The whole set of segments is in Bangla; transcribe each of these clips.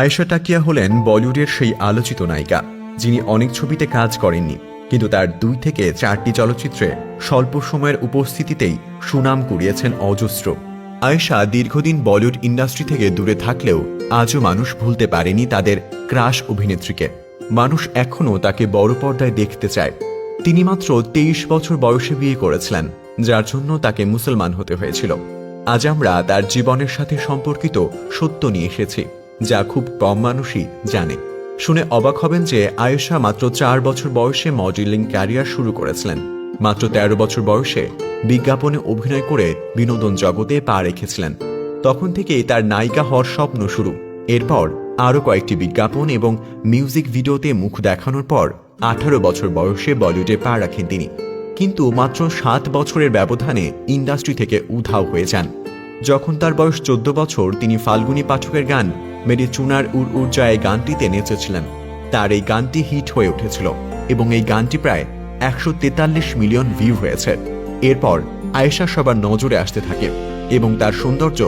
আয়েশা টাকিয়া হলেন বলিউডের সেই আলোচিত নায়িকা, যিনি অনেক ছবিতে কাজ করেননি, কিন্তু তার দুই থেকে চারটি চলচ্চিত্রে স্বল্প সময়ের উপস্থিতিতেই সুনাম কুড়িয়েছেন অজস্র। আয়েশা দীর্ঘদিন বলিউড ইন্ডাস্ট্রি থেকে দূরে থাকলেও আজও মানুষ ভুলতে পারেনি তাদের ক্রাশ অভিনেত্রীকে। মানুষ এখনও তাকে বড় পর্দায় দেখতে চায়। তিনি মাত্র তেইশ বছর বয়সে বিয়ে করেছিলেন, যার জন্য তাকে মুসলমান হতে হয়েছিল। আজ আমরা তার জীবনের সাথে সম্পর্কিত সত্য নিয়ে এসেছি। যা খুব কম মানুষই জানে। শুনে অবাক হবেন যে আয়েশা মাত্র চার বছর বয়সে মডেলিং ক্যারিয়ার শুরু করেছিলেন। মাত্র তেরো বছর বয়সে বিজ্ঞাপনে অভিনয় করে বিনোদন জগতে পা রেখেছিলেন। তখন থেকেই তার নায়িকা হওয়ার স্বপ্ন শুরু। এরপর আরও কয়েকটি বিজ্ঞাপন এবং মিউজিক ভিডিওতে মুখ দেখানোর পর আঠারো বছর বয়সে বলিউডে পা রাখেন তিনি। কিন্তু মাত্র সাত বছরের ব্যবধানে ইন্ডাস্ট্রি থেকে উধাও হয়ে যান। যখন তার বয়স চোদ্দ বছর, তিনি ফাল্গুনী পাঠকের গান মেরি চুনার উর উর্জায় গানটিতে নেচেছিলেন। তার এই গানটি হিট হয়ে উঠেছিল এবং এই গানটি প্রায় একশো তেতাল্লিশ মিলিয়ন ভিউ হয়েছে। এরপর আয়েশা সবার নজরে আসতে থাকে এবং তার সৌন্দর্য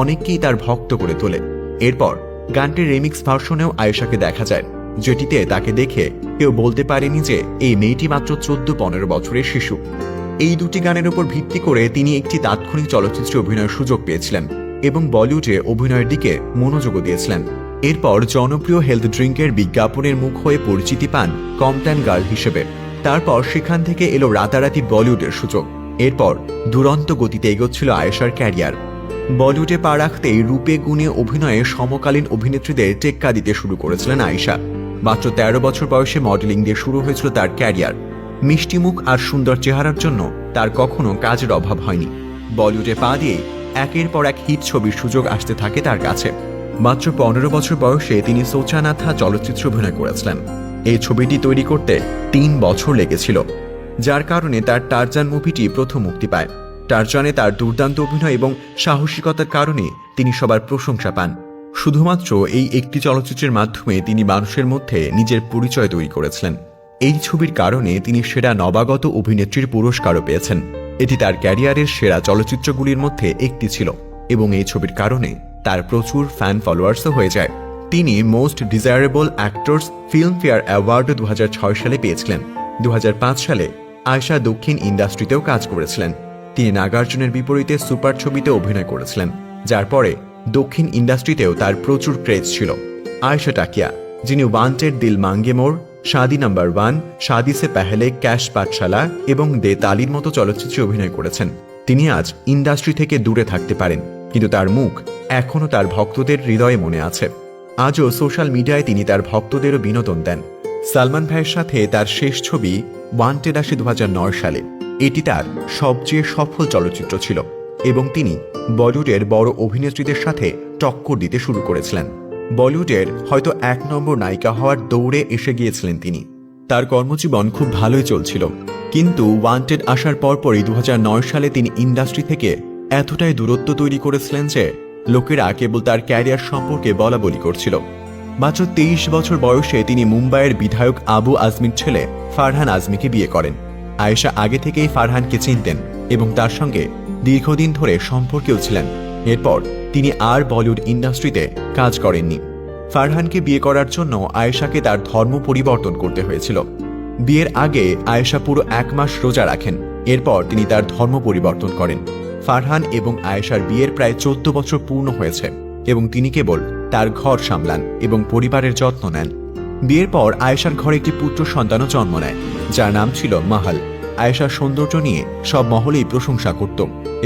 অনেককেই তার ভক্ত করে তোলে। এরপর গানটির রেমিক্স ভার্সনেও আয়েশাকে দেখা যায়, যেটিতে তাকে দেখে কেউ বলতে পারেনি যে এই মেয়েটি মাত্র চোদ্দ পনেরো বছরের শিশু। এই দুটি গানের উপর ভিত্তি করে তিনি একটি তাৎক্ষণিক চলচ্চিত্রে অভিনয়ের সুযোগ পেয়েছিলেন। এবং বলিউডে অভিনয়ের দিকে মনোযোগও দিয়েছিলেন। এরপর জনপ্রিয় হেলথ ড্রিঙ্কের বিজ্ঞাপনের মুখ হয়ে পরিচিতি পান কমট্যান গার্ল হিসেবে। তারপর সেখান থেকে এলো রাতারাতি বলিউডের সুযোগ। এরপর দুরন্ত গতিতে এগোচ্ছিল আয়েশার ক্যারিয়ার। বলিউডে পা রাখতেই রূপে গুণে অভিনয়ে সমকালীন অভিনেত্রীদের টেক্কা দিতে শুরু করেছিলেন আয়েশা। মাত্র তেরো বছর বয়সে মডেলিং দিয়ে শুরু হয়েছিল তার ক্যারিয়ার। মিষ্টিমুখ আর সুন্দর চেহারার জন্য তার কখনো কাজের অভাব হয়নি। বলিউডে পা দিয়ে একের পর এক হিট ছবির সুযোগ আসতে থাকে তার কাছে। মাত্র পনেরো বছর বয়সে তিনি সোচানাথা চলচ্চিত্রে অভিনয় করেছিলেন। এই ছবিটি তৈরি করতে তিন বছর লেগেছিল, যার কারণে তার টারজান মুভিটি প্রথম মুক্তি পায়। টারজানে তার দুর্দান্ত অভিনয় এবং সাহসিকতার কারণে তিনি সবার প্রশংসা পান। শুধুমাত্র এই একটি চলচ্চিত্রের মাধ্যমে তিনি মানুষের মধ্যে নিজের পরিচয় তৈরি করেছিলেন। এই ছবির কারণে তিনি সেরা নবাগত অভিনেত্রীর পুরস্কারও পেয়েছেন। এটি তার ক্যারিয়ারের সেরা চলচ্চিত্রগুলির মধ্যে একটি ছিল এবং এই ছবির কারণে তার প্রচুর ফ্যান ফলোয়ার্সও হয়ে যায়। তিনি most desirable actors Filmfare award দু হাজার ছয় সালে পেয়েছিলেন। দু হাজার পাঁচ সালে আয়শা দক্ষিণ ইন্ডাস্ট্রিতেও কাজ করেছিলেন। তিনি নাগার্জুনের বিপরীতে সুপার ছবিতে অভিনয় করেছিলেন, যার পরে দক্ষিণ ইন্ডাস্ট্রিতেও তার প্রচুর ক্রেজ ছিল। আয়শা টাকিয়া, যিনি ওয়ান্টেড দিল মাঙ্গে মোর শাদি নাম্বার ওয়ান, শাদি সে পেহলে ক্যাশ পাঠশালা এবং দে তালির মতো চলচ্চিত্রে অভিনয় করেছেন। তিনি আজ ইন্ডাস্ট্রি থেকে দূরে থাকতে পারেন, কিন্তু তার মুখ এখনও তার ভক্তদের হৃদয়ে মনে আছে। আজও সোশ্যাল মিডিয়ায় তিনি তার ভক্তদেরও বিনোদন দেন। সালমান ভাইয়ের সাথে তার শেষ ছবি ওয়ান্টেড আসে দু হাজার নয় সালে। এটি তার সবচেয়ে সফল চলচ্চিত্র ছিল এবং তিনি বলিউডের বড় অভিনেত্রীদের সাথে টক্কর দিতে শুরু করেছিলেন। বলিউডের হয়তো এক নম্বর নায়িকা হওয়ার দৌড়ে এসে গিয়েছিলেন তিনি। তার কর্মজীবন খুব ভালোই চলছিল। কিন্তু ওয়ান্টেড আসার পরপরই দু হাজার নয় সালে তিনি ইন্ডাস্ট্রি থেকে এতটাই দূরত্ব তৈরি করেছিলেন যে লোকেরা কেবল তার ক্যারিয়ার সম্পর্কে বলা বলি করছিল। মাত্র তেইশ বছর বয়সে তিনি মুম্বাইয়ের বিধায়ক আবু আজমির ছেলে ফারহান আজমিকে বিয়ে করেন। আয়েশা আগে থেকেই ফারহানকে চিনতেন এবং তার সঙ্গে দীর্ঘদিন ধরে সম্পর্কেও ছিলেন। এরপর তিনি আর বলিউড ইন্ডাস্ট্রিতে কাজ করেননি। ফারহানকে বিয়ে করার জন্য আয়েশাকে তার ধর্ম পরিবর্তন করতে হয়েছিল। বিয়ের আগে আয়েশা পুরো এক মাস রোজা রাখেন, এরপর তিনি তার ধর্ম পরিবর্তন করেন। ফারহান এবং আয়েশার বিয়ের প্রায় চোদ্দ বছর পূর্ণ হয়েছে এবং তিনি কেবল তার ঘর সামলান এবং পরিবারের যত্ন নেন। বিয়ের পর আয়েশার ঘরে একটি পুত্র সন্তানও জন্ম নেয়, যার নাম ছিল মাহাল। আয়েশার সৌন্দর্য নিয়ে সব মহলেই প্রশংসা করত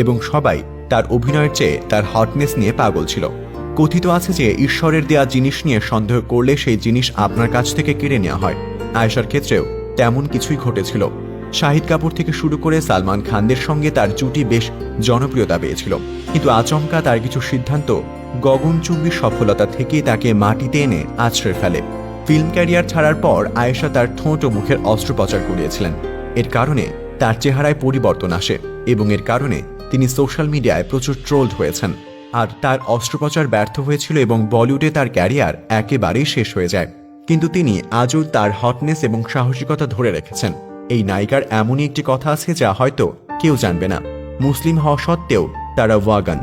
এবং সবাই তার অভিনয়ের চেয়ে তার হটনেস নিয়ে পাগল ছিল। কথিত আছে যে ঈশ্বরের দেয়া জিনিস নিয়ে সন্দেহ করলে সেই জিনিস আপনার কাছ থেকে কেড়ে নেওয়া হয়। আয়েশার ক্ষেত্রেও তেমন কিছুই ঘটেছিল। শাহিদ কাপুর থেকে শুরু করে সালমান খানদের সঙ্গে তার জুটি বেশ জনপ্রিয়তা পেয়েছিল। কিন্তু আচমকা তার কিছু সিদ্ধান্ত গগনচুম্বী সফলতা থেকে তাকে মাটিতে এনে আছড়ে ফেলে। ফিল্ম ক্যারিয়ার ছাড়ার পর আয়েশা তার ঠোঁট ও মুখের অস্ত্রোপচার করিয়েছিলেন। এর কারণে তার চেহারায় পরিবর্তন আসে এবং এর কারণে তিনি সোশ্যাল মিডিয়ায় প্রচুর ট্রোলড হয়েছেন। আর তার অস্ত্রোপচার ব্যর্থ হয়েছিল এবং বলিউডে তার ক্যারিয়ার একেবারেই শেষ হয়ে যায়। কিন্তু তিনি আজও তার হটনেস এবং সাহসিকতা ধরে রেখেছেন। এই নায়িকার এমনই একটি কথা আছে যা হয়তো কেউ জানবে না। মুসলিম হওয়া সত্ত্বেও তারা ওয়াগান।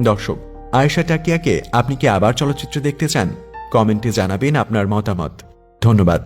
দর্শক, আয়েশা টাকিয়াকে আপনি কি আবার চলচ্চিত্র দেখতে চান? কমেন্টে জানাবেন আপনার মতামত। ধন্যবাদ।